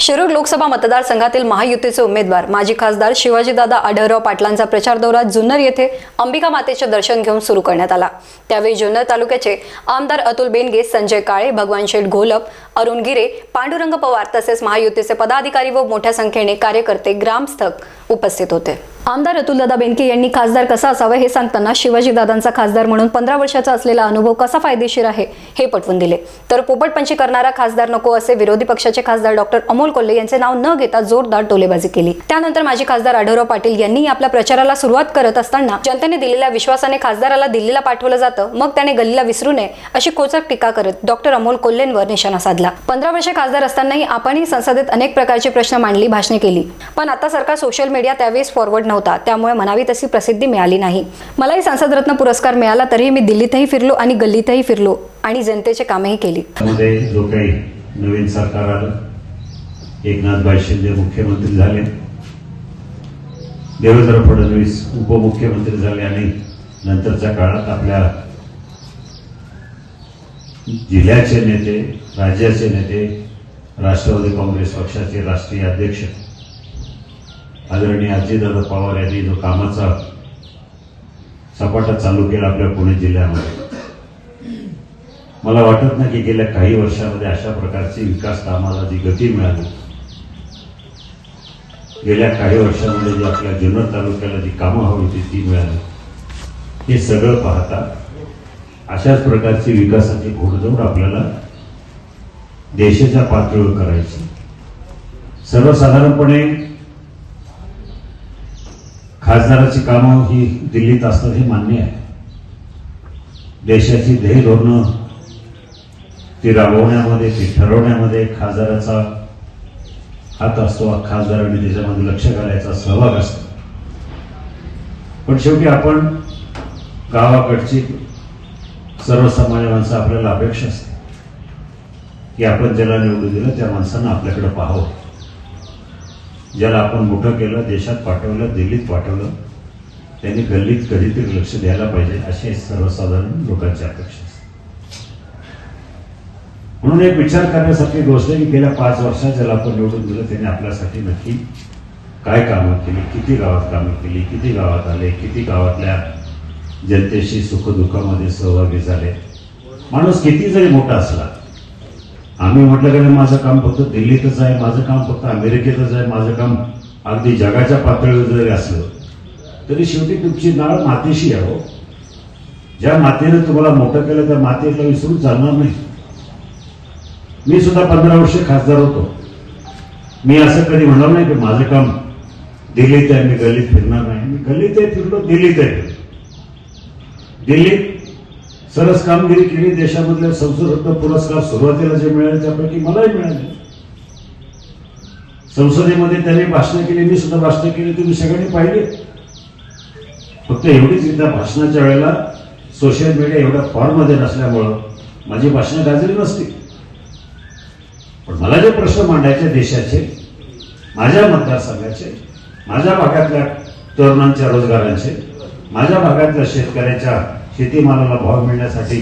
शिरूर लोकसभा मतदारसंघातील महायुतीचे उमेदवार माजी खासदार शिवाजीदादा आढळराव पाटलांचा प्रचार दौरा जुन्नर येथे अंबिका मातेचे दर्शन घेऊन सुरू करण्यात आला. त्यावेळी जुन्नर तालुक्याचे आमदार अतुल बेनगे संजय काळे भगवान शेठ घोलप अरुण गिरे पांडुरंग पवार तसेच महायुतीचे पदाधिकारी व मोठ्या संख्येने कार्यकर्ते ग्रामस्थक उपस्थित होते. आमदार अतुलदादा बेनके यांनी खासदार कसा असावा हे सांगताना शिवाजीदादांचा खासदार म्हणून पंधरा वर्षाचा असलेला अनुभव कसा फायदेशीर आहे हे पटवून दिले. तर पोपटपंची करणारा खासदार नको असे विरोधी पक्षाचे खासदार डॉक्टर अमोल कोल्हे यांचे नाव न घेता जोरदार टोलेबाजी केली. त्यानंतर माजी खासदार आढळराव पाटील यांनी आपल्या प्रचाराला सुरुवात करत असताना जनतेने दिलेल्या विश्वासाने खासदाराला दिल्लीला पाठवलं जातं मग त्याने गल्लीला विसरू नये अशी कोचक टीका करत डॉक्टर अमोल कोल्हेंवर निशाणा साधला. पंधरा वर्षे खासदार असतानाही आपणही संसदेत अनेक प्रकारचे प्रश्न मांडली भाषणे केली. पण आता सरकार सोशल मीडिया त्यावेळेस फॉरवर्ड नव्हता. त्यामुळे म्हणावी तशी प्रसिद्धी मिळाली नाही. मलाही संसदरत्न पुरस्कार मिळाला तरीही मी दिल्लीतही फिरलो आणि गल्लीतही फिरलो आणि जनतेचे कामही केली. जो काही नवीन सरकार आलं एकनाथभाई शिंदे मुख्यमंत्री झाले देवेंद्र फडणवीस उपमुख्यमंत्री झाले आणि नंतरच्या काळात आपल्या जिल्ह्याचे नेते राज्याचे नेते राष्ट्रवादी काँग्रेस पक्षाचे राष्ट्रीय अध्यक्ष आदरणीय अजितदादा पवार यांनी जो कामाचा सपाटा चालू केला आपल्या पुणे जिल्ह्यामध्ये. मला वाटत नाही की गेल्या काही वर्षामध्ये अशा प्रकारची विकास कामाला जी गती मिळाली. गेल्या काही वर्षामध्ये जी आपल्या जुन्नर तालुक्याला जी कामं हवी होती ती मिळाली. हे सगळं पाहता अशाच प्रकारची विकासाची घोडदौड आपल्याला देशाच्या पातळीवर करायची. सर्वसाधारणपणे खासदाराची कामं ही दिल्लीत असतात हे मान्य आहे. देशाची ध्येय धोरणं ती राबवण्यामध्ये ती ठरवण्यामध्ये खासदाराचा हात असतो खासदारांनी त्याच्यामध्ये लक्ष घालायचा सहभाग असतो. पण शेवटी आपण गावाकडची सर्वसामान्य माणसं आपल्याला अपेक्षा असते की आपण ज्याला निवडून दिलं त्या माणसानं आपल्याकडे पाहावं. ज्याला आपण मोठं केलं देशात पाठवलं दिल्लीत पाठवलं त्यांनी गल्लीत कधीतरी लक्ष द्यायला पाहिजे अशी सर्वसाधारण लोकांची अपेक्षा असते. म्हणून एक विचार करण्यासारखी गोष्ट आहे की गेल्या पाच वर्षात ज्याला आपण निवडून दिलं त्याने आपल्यासाठी नक्की काय कामं केली किती गावात कामं केली किती गावात आले किती गावातल्या जनतेशी सुखदुःखामध्ये सहभागी झाले. माणूस किती जरी मोठा असला आम्ही म्हटलं की नाही, माझं काम फक्त दिल्लीतच आहे माझं काम फक्त अमेरिकेतच आहे माझं काम अगदी जगाच्या पातळीवर जरी असलं तरी शेवटी तुमची नाळ मातीशी आहे हो. ज्या मातीने तुम्हाला मोठं केलं त्या मातीला विसरून चालणार नाही. मी सुद्धा पंधरा वर्ष खासदार होतो. मी असं कधी म्हणणार नाही की माझं काम दिल्लीत आहे मी गल्लीत फिरणार नाही. मी गल्लीत आहे फिरलो दिल्लीत आहे. दिल्लीत सरस कामगिरी केली देशामधल्या संसदरत्न पुरस्कार सुरुवातीला जे मिळाले त्यापैकी मलाही मिळाले. संसदेमध्ये त्यांनी भाषणं केली मी सुद्धा भाषणं केली तुम्ही सगळ्यांनी पाहिले. फक्त एवढीच एकदा भाषणाच्या वेळेला सोशल मीडिया एवढ्या फॉर्ममध्ये नसल्यामुळं माझी भाषणं गाजली नसती. पण मला जे प्रश्न मांडायचे देशाचे माझ्या मतदारसंघाचे माझ्या भागातल्या तरुणांच्या रोजगारांचे माझ्या भागातल्या शेतकऱ्याच्या शेतीमालाला भाव मिळण्यासाठी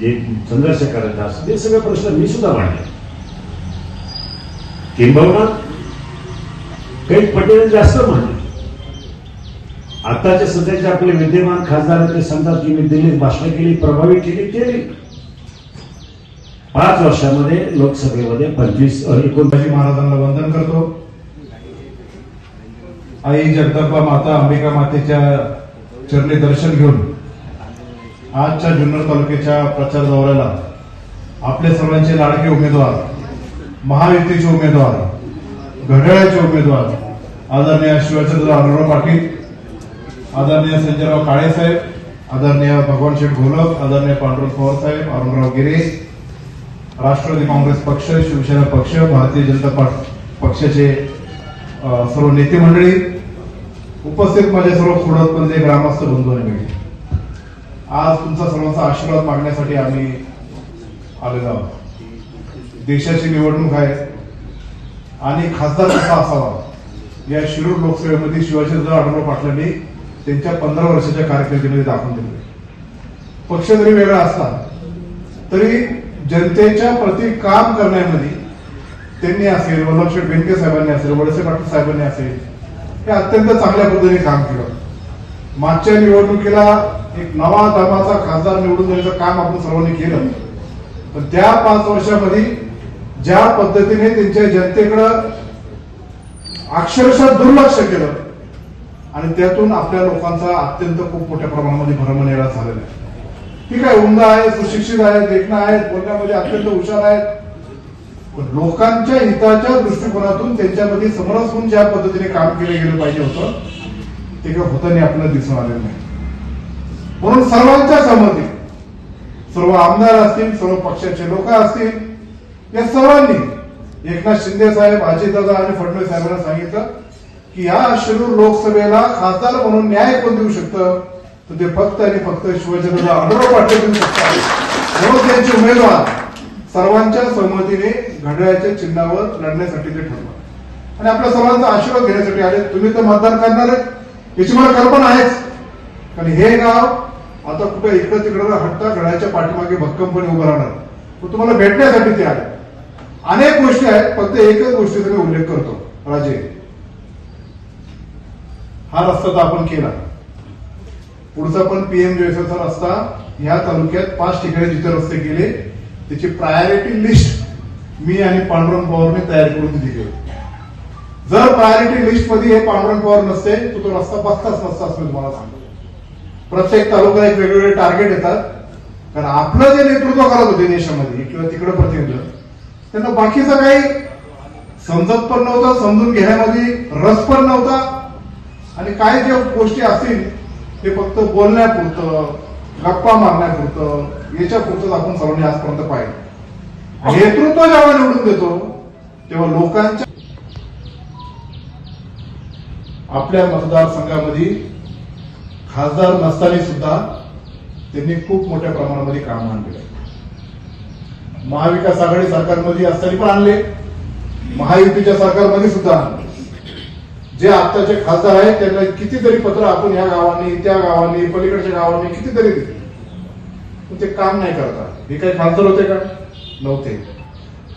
जे संघर्ष करायचा असतो ते सगळे प्रश्न मी सुद्धा मांडले. किंबहुना काही पटेल जास्त मांडले. आताचे सध्याचे आपले विद्यमान खासदार ते सांगतात की मी दिल्लीत भाषणं केली प्रभावी केली केली. पाच वर्षामध्ये लोकसभेमध्ये पंचवीस अ, एकोण शिवाजी महाराजांना वंदन करतो. आई जगदंबा माता अंबिका मातेच्या चरणी दर्शन घेऊन आजच्या जुन्नर तालुक्याच्या प्रचार दौऱ्याला आपले सर्वांचे लाडके उमेदवार महायुतीचे उमेदवार घड्याळ्याचे उमेदवार आदरणीय शिवचंद्र अनुराव पाटील आदरणीय संजयराव काळेसाहेब आदरणीय भगवान शेठ घोलक आदरणीय पांडुरंग पवार साहेब अरुणराव गिरे राष्ट्रवादी काँग्रेस पक्ष शिवसेना पक्ष भारतीय जनता पार्टी पक्षाचे सर्व नेते मंडळी उपस्थित माझ्या सर्व खुडतपंथे ग्रामस्थ बंधू आणि मिळते आज तुमचा सर्वांचा आशीर्वाद मागण्यासाठी आम्ही आलेलो आहोत. देशाची निवडणूक आहे. आणि खासदार कसा असावा? या शिरूर लोकसभेमध्ये शिवाजीराव आढळराव पाटलांनी त्यांच्या पंधरा वर्षाच्या कारकिर्दीमध्ये दाखवून दिले. पक्ष जरी वेगळा असला तरी जनतेच्या प्रति काम करण्यामध्ये त्यांनी असेल वल्लभशेठ बेनके साहेबांनी असेल वडसे पाटील साहेबांनी असेल हे अत्यंत चांगल्या पद्धतीने काम केलं. मागच्या निवडणुकीला एक नवा दमाचा खासदार निवडून देण्याचं काम आपण सर्वांनी केलं. पण त्या पाच वर्षामध्ये ज्या पद्धतीने त्यांच्या जनतेकडं अक्षरशः दुर्लक्ष केलं आणि त्यातून आपल्या लोकांचा अत्यंत खूप मोठ्या प्रमाणामध्ये भ्रमनिराश झालेला आहे. ठीक आहे उमदा आहे सुशिक्षित आहेत देखणं आहेत बोलण्यामध्ये अत्यंत हुशार आहेत. लोकांच्या हिताच्या दृष्टिकोनातून त्यांच्यामध्ये समरस होऊन ज्या पद्धतीने काम केलं गेलं पाहिजे होतं ते काय होताना आपल्याला दिसून आलेलं नाही. म्हणून सर्वांच्या सहमती. सर्व आमदार असतील सर्व पक्षाचे लोक असतील या सर्वांनी एकनाथ शिंदे साहेब अजितदादा आणि फडणवीस साहेबांना सांगितलं की या शिरूर लोकसभेला खासदार म्हणून न्याय कोण देऊ शकतं? तर ते फक्त आणि फक्त शिवाजीदादा आढळराव पाटील देऊ शकतात. म्हणून त्यांचे उमेदवार सर्वांच्या सहमतीने घड्याळ्याच्या चिन्हावर लढण्यासाठी ते ठरवलं आणि आपल्या सर्वांचा आशीर्वाद घेण्यासाठी आले. तुम्ही तर मतदान करणार. आहे याची मला कल्पना आहेच. कारण हे गाव आता कुठे इकडं तिकडं हट्टा हटता पाठीमागे भक्कमपणे उभं राहणार. तुम्हाला भेटण्यासाठी ते आले. अनेक गोष्टी आहेत फक्त एकच गोष्टीचा मी उल्लेख करतो. राजे हा रस्ता तर आपण केला. पुढचा पण पीएम चा रस्ता या तालुक्यात पाच ठिकाणी जिथे रस्ते केले त्याची प्रायोरिटी लिस्ट मी आणि पांडुरंग पवारने तयार करून दिली गेली. जर प्रायोरिटी लिस्टमध्ये हे पांडुरंग पवार नसते तर तो रस्ता बसताच नसता असं मी तुम्हाला सांगतो. प्रत्येक तालुका एक वेगवेगळे टार्गेट येतात. कारण आपलं जे नेतृत्व करत होते देशामध्ये किंवा तिकडे प्रतिनिधी त्यांना बाकीचं काही समजत पण नव्हतं समजून घेण्यामध्ये रस पण नव्हता. आणि काय ज्या गोष्टी असतील ते फक्त बोलण्यापुरतं गप्पा मारण्यापुरतं याच्यापुरतंच आपण सर्वांनी आजपर्यंत पाहिलं. नेतृत्व जेव्हा निवडून देतो तेव्हा लोकांच्या आपल्या मतदारसंघामध्ये खासदार नसताना सुद्धा त्यांनी खूप मोठ्या प्रमाणामध्ये काम आणले. महाविकास आघाडी सरकारमध्ये असताना पण आणले. महायुतीच्या सरकारमध्ये सुद्धा आणले. जे आत्ताचे खासदार आहेत त्यांना कितीतरी पत्र आपण या गावांनी त्या गावांनी पलीकडच्या गावांनी कितीतरी दिले. पण ते काम नाही करता. हे काही खासदार होते का? नव्हते.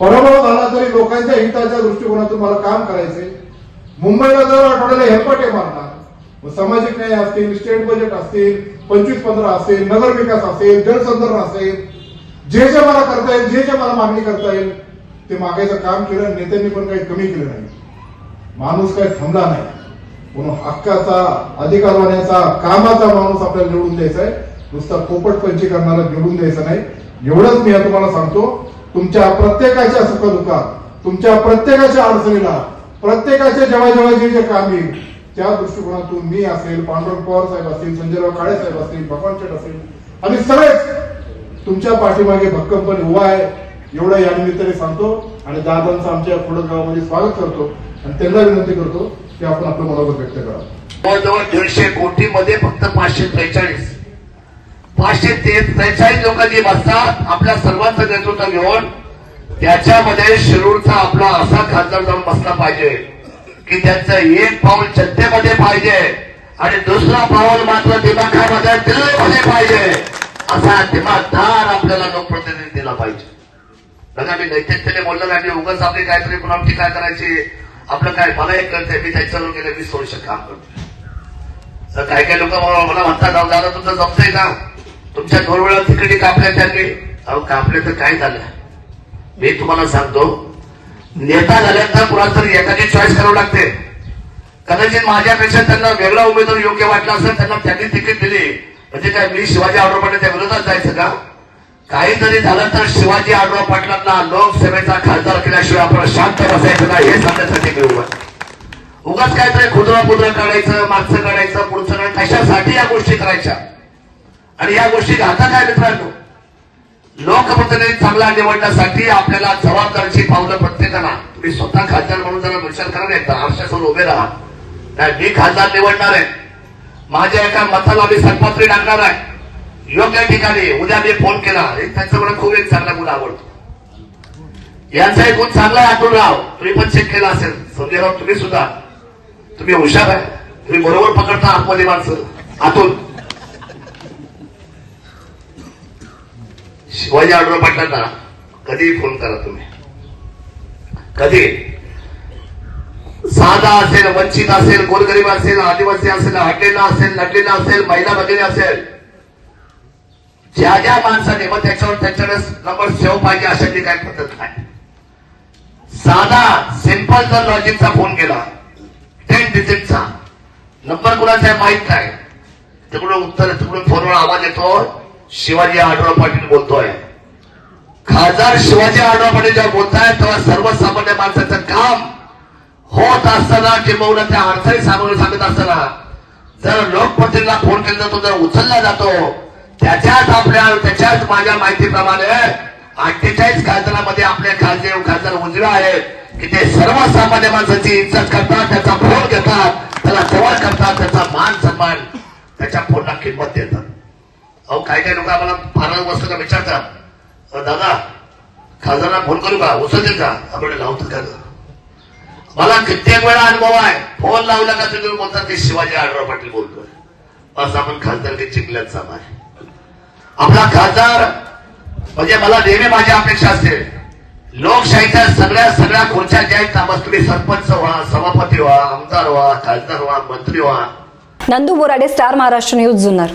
पराभव झाला तरी लोकांच्या हिताच्या दृष्टिकोनातून मला काम करायचे मुंबईला जर आठवड्याला हेलपाटे मारणार. सामाजिक न्याय असतील स्टेट बजेट असतील पंचवीस पंधरा असेल नगर विकास असेल जलसंधारण असेल जे जे मला करता येईल जे जे मला मागणी करता येईल ते मागायचं काम केलं नेत्यांनी पण काही कमी केलं नाही. माणूस काही थांबला नाही. म्हणून हक्काचा अधिकारवाण्याचा कामाचा माणूस आपल्याला निवडून द्यायचा आहे. नुसता पोपटपंची करणारा निवडून द्यायचा नाही. एवढंच मी तुम्हाला सांगतो. तुमच्या प्रत्येकाच्या सुखदुःखात तुमच्या प्रत्येकाच्या अडचणीला प्रत्येकाच्या जेव्हा जेव्हा जे जे काम येईल त्या दृष्टिकोनातून मी असेल पांडुरंग पवार साहेब असतील संजयराव काळे साहेब असतील भगवान शेठ असेल आम्ही सगळेच तुमच्या पाठीमागे भक्कमपणे उभा आहे एवढं या निमित्ताने सांगतो आणि दादांचं आमच्या खोडद गावामध्ये स्वागत करतो आणि त्यांना विनंती करतो की आपण आपलं मनोगत व्यक्त करा. जवळजवळ दीडशे कोटी मध्ये फक्त पाचशे त्रेचाळीस. पाचशे ते त्रेचाळीस लोकांनी बसतात आपल्या सर्वांचं नेतृत्व घेऊन त्याच्यामध्ये शिरूरचा आपला असा खासदार जाऊन बसला पाहिजे. की त्यांचं एक पाऊल जनतेमध्ये पाहिजे आणि दुसरा पाऊल मात्र दिमाखामध्ये दिल्लीमध्ये पाहिजे. असा दिमागदार आपल्याला लोकप्रतिनिधी दिला पाहिजे. बघा मी नैतिकतेने बोललो नाही मी उगाच आपली काहीतरी पुन्हा काय करायची? आपलं काय मला एक करते मी त्याच्यावर गेले वीस वर्ष काम करतो तर काही काही लोक मला म्हणतात जाऊ दादा तुमचं जमतंय का? तुमच्या दोन वेळा तिकडे कापल्या त्यांनी. अहो कापले तर काय झालं? मी तुम्हाला सांगतो नेता झाल्यानंतर कुणाला तरी एखादी चॉईस करावं लागते. कदाचित माझ्यापेक्षा त्यांना वेगळा उमेदवार योग्य वाटला असेल त्यांना त्यांनी तिकीट दिली. म्हणजे काय मी शिवाजी आढाव पाटील त्या विरोधात जायचं का? काही जरी झालं तर शिवाजी आढाव पाटलांना लोकसभेचा खासदार केल्याशिवाय आपण शांत बसायचं का हे सांगण्यासाठी मी उभा उगाच काय तरी खुदरा खुदरा काढायचं मागचं काढायचं पुढचं काढायचं कशासाठी या गोष्टी करायच्या? आणि या गोष्टी घातक आहे मित्रांनो? लोकप्रतिनिधी चांगला निवडण्यासाठी आपल्याला जबाबदारीची पावलं प्रत्येकाला तुम्ही स्वतः खासदार म्हणून जरा विचार करा नाही आरशासमोर उभे राहा. नाही मी खासदार निवडणार आहे. माझ्या एका मताला मी सन्मात्री टाकणार आहे. योग्य ठिकाणी उद्या मी फोन केला. त्यांचा मला खूप एक चांगला गुण आवडतो. यांचा एक गुण चांगला आहे राव तुम्ही पण चेक केला असेल. संजयराव तुम्ही सुद्धा. तुम्ही हुशार आहे. तुम्ही बरोबर पकडता आतमध्ये माणसं आतून शिवाजी आढळराव पाटलांना कधीही फोन करा तुम्ही. कधी? साधा असेल वंचित असेल गोरगरीब असेल आदिवासी असेल हटलेला असेल लढलेला असेल महिला भगिनी असेल ज्या ज्या माणसाने मग त्याच्यावर त्याच्याकडे नंबर सेव पाहिजे अशाची काही पद्धत नाही. साधा सिंपल जर लॉजिकचा फोन केला टेन डिजिटचा नंबर कुणाचा आहे नाही. तिकडून उत्तर तिकडून फोनवर आवाज येतो. शिवाजी आढळ पाटील बोलतोय. खासदार शिवाजी आढळ पाटील जेव्हा बोलताय तेव्हा सर्वसामान्य माणसाचं काम होत असताना किंवा त्या अडचणी सामोरे सांगत असताना जर लोकप्रतिनिधीला फोन केला जातो जर उचलला जातो त्याच्याच आपल्या त्याच्याच माझ्या माहितीप्रमाणे अठ्ठेचाळीस खासदारामध्ये आपले खासदार खासदार उजवे आहेत की ते सर्वसामान्य माणसाची इज्जत करतात त्याचा फोन घेतात त्याला जवळ करतात त्याचा मान सन्मान त्याच्या फोनला किंमत देतात. अहो काय काय लोक आम्हाला फार वस्तू का विचारतात दादा खासदारांना फोन करू का? उचलतील का? आपण लावतात का? मला कित्येक वेळा अनुभव आहे. फोन लावला का तुम्ही बोलतात ते शिवाजी आढराव पाटील बोलतोय. असं आपण खासदार ते चिखल्यात आहे. आपला खासदार म्हणजे मला नेहमी माझी अपेक्षा असते. लोकशाहीच्या सगळ्या सगळ्या खुर्च्या ज्या आहेत तुम्ही सरपंच व्हा सभापती व्हा आमदार व्हा खासदार व्हा मंत्री व्हा. Nandu Borade star Maharashtra news Junnar.